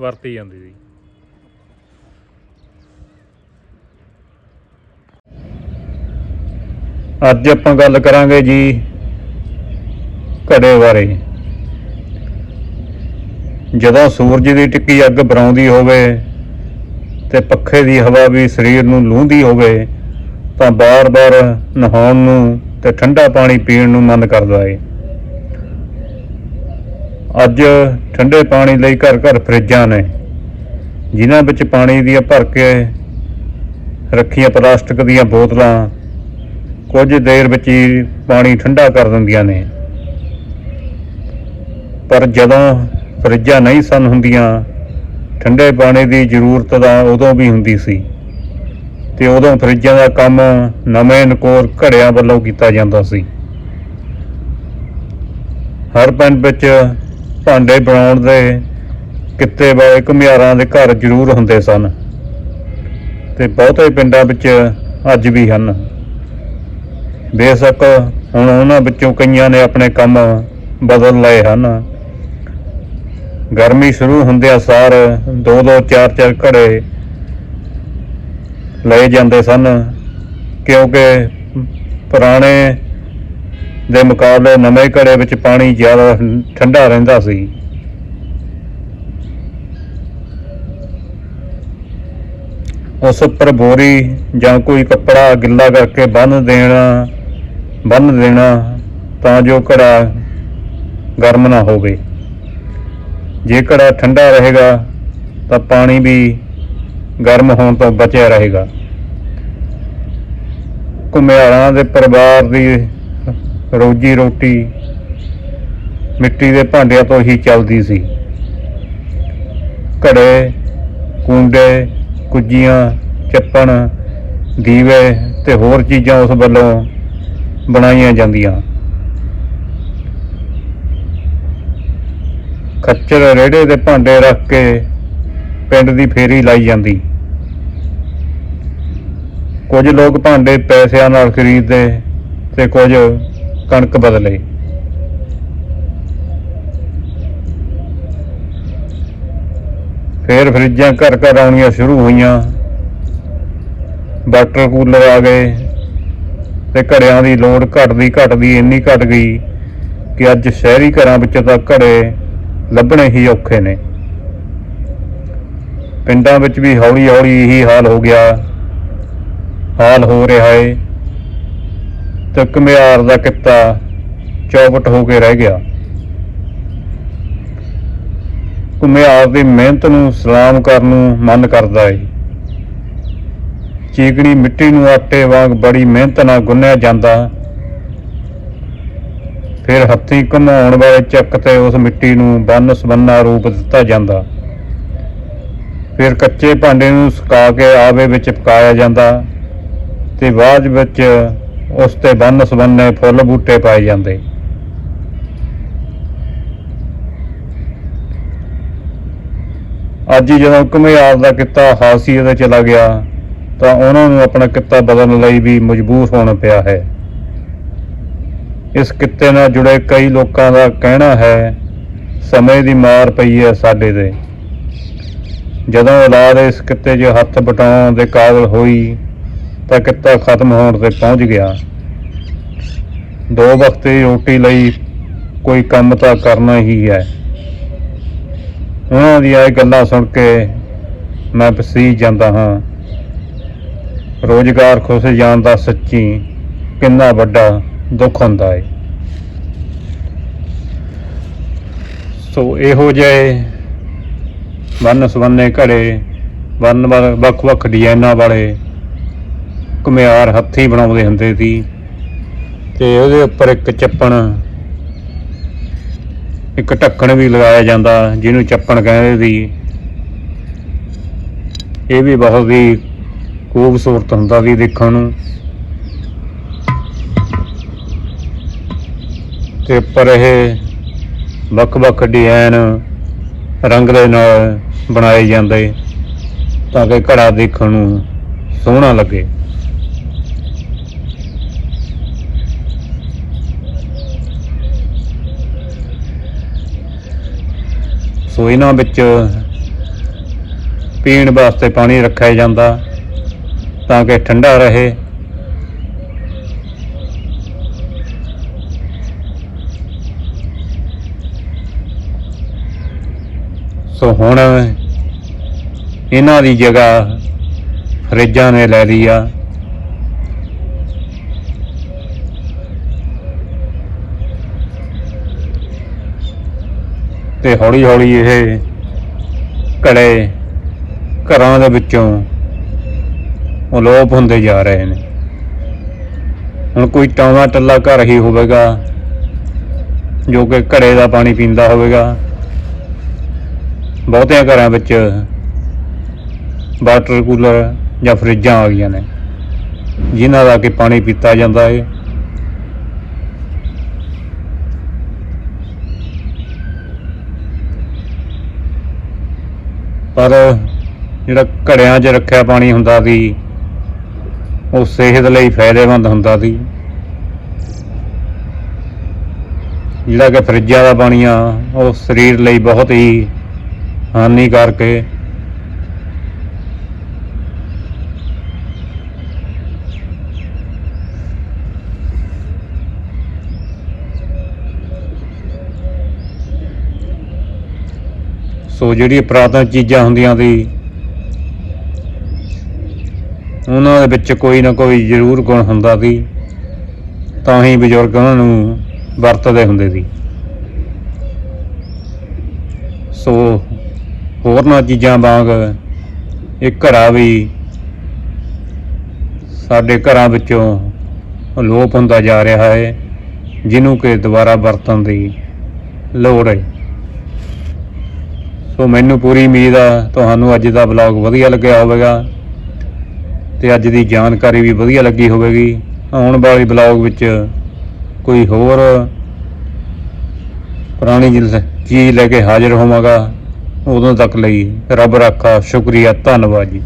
ਵਰਤੀ ਜਾਂਦੀ ਸੀ। ਅੱਜ ਆਪਾਂ ਗੱਲ ਕਰਾਂਗੇ ਜੀ ਘੜੇ ਬਾਰੇ। ਜਦੋਂ ਸੂਰਜ ਦੀ ਟਿੱਕੀ ਅੱਗ ਬਰਾਉਂਦੀ ਹੋਵੇ ਤੇ ਪੱਖੇ ਦੀ ਹਵਾ ਵੀ ਸਰੀਰ ਨੂੰ ਲੂੰਦੀ ਹੋਵੇ, ਤਾਂ ਬਾਰ-ਬਾਰ ਨਹਾਉਣ ਨੂੰ ਤੇ ਠੰਡਾ ਪਾਣੀ ਪੀਣ ਨੂੰ ਮਨ ਕਰਦਾ ਏ। ਅੱਜ ਠੰਡੇ ਪਾਣੀ ਲਈ ਘਰ ਘਰ ਫਰਿੱਜਾਂ ਨੇ, ਜਿਨ੍ਹਾਂ ਵਿੱਚ ਪਾਣੀ ਦੀਆਂ ਭਰ ਕੇ ਰੱਖੀਆਂ ਪਲਾਸਟਿਕ ਦੀਆਂ ਬੋਤਲਾਂ ਕੁਝ ਦੇਰ ਵਿੱਚ ਹੀ ਪਾਣੀ ਠੰਡਾ ਕਰ ਦਿੰਦੀਆਂ ਨੇ। ਪਰ ਜਦੋਂ ਫਰਿੱਜਾਂ ਨਹੀਂ ਸਨ ਹੁੰਦੀਆਂ, ਠੰਡੇ ਪਾਣੀ ਦੀ ਜ਼ਰੂਰਤ ਤਾਂ ਉਦੋਂ ਵੀ ਹੁੰਦੀ ਸੀ ਤੇ ਉਦੋਂ ਫਰਿੱਜਾਂ ਦਾ ਕੰਮ ਨਵੇਂ ਨਕੋਰ ਘੜਿਆਂ ਵੱਲੋਂ ਕੀਤਾ ਜਾਂਦਾ ਸੀ। ਹਰ ਪਿੰਡ ਵਿੱਚ ਭਾਂਡੇ ਬਣਾਉਣ ਦੇ ਕਿੱਤੇ ਵਾਲੇ ਘੁਮਿਆਰਾਂ ਦੇ ਘਰ ਜ਼ਰੂਰ ਹੁੰਦੇ ਸਨ। ਤੇ ਬਹੁਤੇ ਪਿੰਡਾਂ ਵਿੱਚ ਅੱਜ ਵੀ ਹਨ। ਬੇਸ਼ੱਕ ਹੁਣ ਉਹਨਾਂ ਵਿੱਚੋਂ ਕਈਆਂ ਨੇ ਆਪਣੇ ਕੰਮ ਬਦਲ ਲਏ ਹਨ। ਗਰਮੀ ਸ਼ੁਰੂ ਹੁੰਦਿਆਂ ਸਾਰ ਦੋ ਦੋ ਚਾਰ ਚਾਰ ਘੜੇ ਲਏ ਜਾਂਦੇ ਸਨ, ਕਿਉਂਕਿ ਪੁਰਾਣੇ ਦੇ ਮੁਕਾਬਲੇ ਨਵੇਂ ਘੜੇ ਵਿੱਚ ਪਾਣੀ ਜ਼ਿਆਦਾ ਠੰਡਾ ਰਹਿੰਦਾ ਸੀ। ਉਸ ਉੱਪਰ ਬੋਰੀ ਜਾਂ ਕੋਈ ਕੱਪੜਾ ਗਿੱਲਾ ਕਰਕੇ ਬੰਨ ਦੇਣਾ ਬੰਨ ਦੇਣਾ ਤਾਂ ਜੋ ਘੜਾ ਗਰਮ ਨਾ ਹੋਵੇ। ਜੇ ਘੜਾ ਠੰਡਾ ਰਹੇਗਾ ਤਾਂ ਪਾਣੀ ਵੀ ਗਰਮ ਹੋਣ ਤੋਂ ਬਚਿਆ ਰਹੇਗਾ। ਘੁਮਿਆਰਾਂ ਦੇ ਪਰਿਵਾਰ ਦੀ ਰੋਜੀ ਰੋਟੀ ਮਿੱਟੀ ਦੇ ਭਾਂਡਿਆਂ ਤੋਂ ਹੀ ਚੱਲਦੀ ਸੀ। ਘੜੇ, ਕੁੰਡੇ, ਕੁੱਜੀਆਂ, ਚੱਪਣ, ਦੀਵੇ ਤੇ ਹੋਰ ਚੀਜ਼ਾਂ ਉਸ ਵੱਲੋਂ ਬਣਾਈਆਂ ਜਾਂਦੀਆਂ। ਖੱਚਰ ਰੇੜੇ ਦੇ ਭਾਂਡੇ ਰੱਖ ਕੇ ਪਿੰਡ ਦੀ ਫੇਰੀ ਲਾਈ ਜਾਂਦੀ। ਕੁਝ ਲੋਕ ਭਾਂਡੇ ਪੈਸਿਆਂ ਨਾਲ ਖਰੀਦਦੇ ਤੇ ਕੁਝ ਕਣਕ ਬਦਲੇ। ਫੇਰ ਫਰਿੱਜਾਂ ਘਰ ਘਰ ਆਉਣੀਆਂ ਸ਼ੁਰੂ ਹੋਈਆਂ। ਵਾਟਰ ਕੂਲਰ ਆ ਗਏ ਤੇ ਘੜਿਆਂ ਦੀ ਲੋੜ ਘਟਦੀ ਘਟਦੀ ਇੰਨੀ ਘਟ ਗਈ ਕਿ ਅੱਜ ਸ਼ਹਿਰੀ ਘਰਾਂ ਵਿੱਚ ਤਾਂ ਘੜੇ ਲੱਭਣੇ ਹੀ ਔਖੇ ਨੇ। ਪਿੰਡਾਂ ਵਿੱਚ ਵੀ ਹੌਲੀ ਹੌਲੀ ਇਹੀ ਹਾਲ ਹੋ ਗਿਆ। ਹਾਲ ਹੋ ਰਿਹਾ ਏ। ਤੇ ਘੁਮਿਆਰ ਦਾ ਕਿੱਤਾ ਚੌਪਟ ਹੋ ਕੇ ਰਹਿ ਗਿਆ। ਘੁਮਿਆਰ ਦੀ ਮਿਹਨਤ ਨੂੰ ਸਲਾਮ ਕਰਨ ਨੂੰ ਮਨ ਕਰਦਾ ਏ। ਚੀਕਣੀ ਮਿੱਟੀ ਨੂੰ ਆਟੇ ਵਾਂਗ ਬੜੀ ਮਿਹਨਤ ਨਾਲ ਗੁੰਨਿਆ ਜਾਂਦਾ। ਫਿਰ ਹੱਥੀਂ ਘੁਮਾਉਣ ਵਾਲੇ ਚੱਕ ਤੇ ਉਸ ਮਿੱਟੀ ਨੂੰ ਬੰਨ ਸਬੰਨਾ ਰੂਪ ਦਿੱਤਾ ਜਾਂਦਾ। ਫਿਰ ਕੱਚੇ ਭਾਂਡੇ ਨੂੰ ਸੁਕਾ ਕੇ ਆਵੇ ਵਿੱਚ ਪਕਾਇਆ ਜਾਂਦਾ ਤੇ ਬਾਅਦ ਵਿੱਚ ਉਸ ਤੇ ਬੰਨ ਸਬੰਨੇ ਫੁੱਲ ਬੂਟੇ ਪਾਏ ਜਾਂਦੇ। ਅੱਜ ਹੀ ਜਦੋਂ ਘੁਮਿਆਰ ਦਾ ਕਿੱਤਾ ਹਾਸੀਏ ਤੇ ਚਲਾ ਗਿਆ, ਤਾਂ ਉਹਨਾਂ ਨੂੰ ਆਪਣਾ ਕਿੱਤਾ ਬਦਲਣ ਲਈ ਵੀ ਮਜਬੂਰ ਹੋਣਾ ਪਿਆ ਹੈ। ਇਸ ਕਿੱਤੇ ਨਾਲ ਜੁੜੇ ਕਈ ਲੋਕਾਂ ਦਾ ਕਹਿਣਾ ਹੈ, ਸਮੇਂ ਦੀ ਮਾਰ ਪਈ ਹੈ ਸਾਡੇ ਤੇ। ਜਦੋਂ ਔਲਾਦ ਇਸ ਕਿੱਤੇ 'ਚ ਹੱਥ ਬਟਾਉਣ ਦੇ ਕਾਬਲ ਹੋਈ ਤਾਂ ਕਿੱਤਾ ਖਤਮ ਹੋਣ ਤੇ ਪਹੁੰਚ ਗਿਆ। ਦੋ ਵਕਤ ਰੋਟੀ ਲਈ ਕੋਈ ਕੰਮ ਤਾਂ ਕਰਨਾ ਹੀ ਹੈ। ਉਹਨਾਂ ਦੀਆਂ ਇਹ ਗੱਲਾਂ ਸੁਣ ਕੇ ਮੈਂ ਪਸੀਜ ਜਾਂਦਾ ਹਾਂ। ਰੋਜ਼ਗਾਰ ਖੁੱਸ ਜਾਣ ਦਾ ਸੱਚੀ ਕਿੰਨਾ ਵੱਡਾ ਦੁੱਖ ਹੁੰਦਾ ਹੈ ਸੋ ਇਹੋ ਜਿਹੇ ਵੰਨ ਸਵੰਨੇ ਘੜੇ ਵੰਨ ਵ- ਵੱਖ-ਵੱਖ ਡਿਜ਼ਾਈਨਾਂ ਵਾਲੇ ਘੁਮਿਆਰ ਹੱਥੀਂ ਬਣਾਉਂਦੇ ਹੁੰਦੇ ਸੀ। ਤੇ ਉਹਦੇ ਉੱਪਰ ਇੱਕ ਚੱਪਣ, ਇੱਕ ਢੱਕਣ ਵੀ ਲਗਾਇਆ ਜਾਂਦਾ, ਜਿਹਨੂੰ ਚੱਪਣ ਕਹਿੰਦੇ ਸੀ। ਇਹ ਵੀ ਬਹੁਤ ਹੀ ਖੂਬਸੂਰਤ ਹੁੰਦਾ ਸੀ ਦੇਖਣ ਨੂੰ। ਤੇ ਪਰ ਇਹ ਵੱਖ-ਵੱਖ ਡਿਜ਼ਾਈਨ ਰੰਗ ਦੇ ਨਾਲ ਬਣਾਏ ਜਾਂਦੇ, ਤਾਂ ਕਿ ਘੜਾ ਦੇਖਣ ਨੂੰ ਸੋਹਣਾ ਲੱਗੇ। ਸੋ ਇਹਨਾਂ ਵਿੱਚ ਪੀਣ ਵਾਸਤੇ ਪਾਣੀ ਰੱਖਿਆ ਜਾਂਦਾ ਤਾਂ ਕਿ ਠੰਡਾ ਰਹੇ। ਸੋ ਹੁਣ ਇਹਨਾਂ ਦੀ ਜਗ੍ਹਾ ਫਰਿੱਜਾਂ ਨੇ ਲੈ ਲਈ ਆ। ਤੇ ਹੌਲੀ ਹੌਲੀ ਇਹ ਘੜੇ ਘਰਾਂ ਦੇ ਵਿੱਚੋਂ ਅਲੋਪ ਹੁੰਦੇ ਜਾ ਰਹੇ ਨੇ। ਹੁਣ ਕੋਈ ਟਾਵਾ ਟੱਲਾ ਘਰ ਹੀ ਹੋਵੇਗਾ, ਜੋ ਕਿ ਘੜੇ ਦਾ ਪਾਣੀ ਪੀਂਦਾ ਹੋਵੇਗਾ। ਬਹੁਤਿਆਂ ਘਰਾਂ ਵਿੱਚ ਵਾਟਰ ਕੂਲਰ ਜਾਂ ਫਰਿੱਜਾਂ ਆ ਗਈਆਂ ਨੇ, ਜਿਨ੍ਹਾਂ ਦਾ ਕਿ ਪਾਣੀ ਪੀਤਾ ਜਾਂਦਾ ਹੈ ਪਰ ਜਿਹੜਾ ਘੜਿਆਂ 'ਚ ਰੱਖਿਆ ਪਾਣੀ ਹੁੰਦਾ ਸੀ, ਉਹ ਸਿਹਤ ਲਈ ਫਾਇਦੇਮੰਦ ਹੁੰਦਾ ਸੀ। ਜਿਹੜਾ ਕਿ ਫਰਿੱਜਾਂ ਦਾ ਪਾਣੀ ਆ, ਉਹ ਸਰੀਰ ਲਈ ਬਹੁਤ ਹੀ ਹਾਨੀਕਾਰਕ ਹੈ। ਸੋ ਜਿਹੜੀ ਪੁਰਾਤਨ ਚੀਜ਼ਾਂ ਹੁੰਦੀਆਂ ਸੀ, ਉਹਨਾਂ ਦੇ ਵਿੱਚ ਕੋਈ ਨਾ ਕੋਈ ਜ਼ਰੂਰ ਗੁਣ ਹੁੰਦਾ ਸੀ, ਤਾਂ ਹੀ ਬਜ਼ੁਰਗ ਉਹਨਾਂ ਨੂੰ ਵਰਤਦੇ ਹੁੰਦੇ ਸੀ। ਸੋ ਹੋਰਨਾਂ ਚੀਜ਼ਾਂ ਵਾਂਗ ਇਹ ਘੜਾ ਵੀ ਸਾਡੇ ਘਰਾਂ ਵਿੱਚੋਂ ਅਲੋਪ ਹੁੰਦਾ ਜਾ ਰਿਹਾ ਹੈ, ਜਿਹਨੂੰ ਕਿ ਦੁਬਾਰਾ ਵਰਤਣ ਦੀ ਲੋੜ ਹੈ। ਸੋ ਮੈਨੂੰ ਪੂਰੀ ਉਮੀਦ ਆ ਤੁਹਾਨੂੰ ਅੱਜ ਦਾ ਵਲੌਗ ਵਧੀਆ ਲੱਗਿਆ ਹੋਵੇਗਾ ਤੇ ਅੱਜ ਦੀ ਜਾਣਕਾਰੀ ਵੀ ਵਧੀਆ ਲੱਗੀ ਹੋਵੇਗੀ। ਆਉਣ ਵਾਲੀ ਵਲੌਗ ਵਿੱਚ ਕੋਈ ਹੋਰ ਪੁਰਾਣੀ ਚੀਜ਼ ਲੈ ਕੇ ਹਾਜ਼ਰ ਹੋਵਾਂਗਾ। ਉਦੋਂ ਤੱਕ ਲਈ ਰੱਬ ਰਾਖਾ, ਸ਼ੁਕਰੀਆ, ਧੰਨਵਾਦ ਜੀ।